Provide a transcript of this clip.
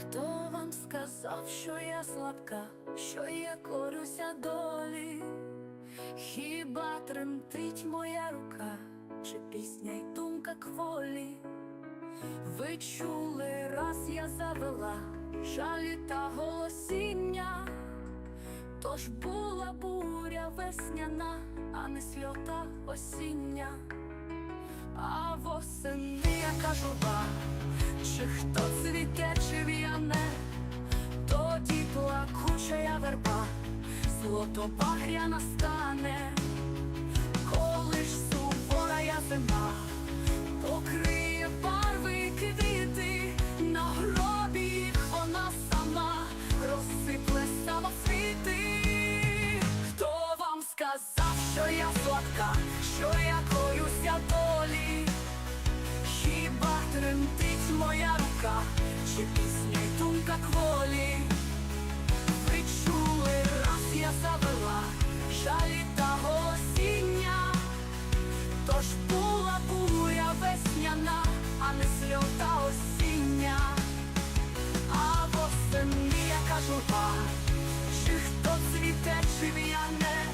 Хто вам сказав, що я слабка, що я корюся долі? Хіба тремтить моя рука, чи пісня й думка кволі? Ви чули, раз я завела жалі та голосіння, тож була буря весняна, а не сльота осіння. А восени яка журба, чи злото пахря настане, коли ж сувора я зима, покриє барви квіти, на гробі вона сама розсипле самоцвіти. Хто вам сказав, що я сладка, що я чи хто цвіте, чи в'яне, тоді я верба,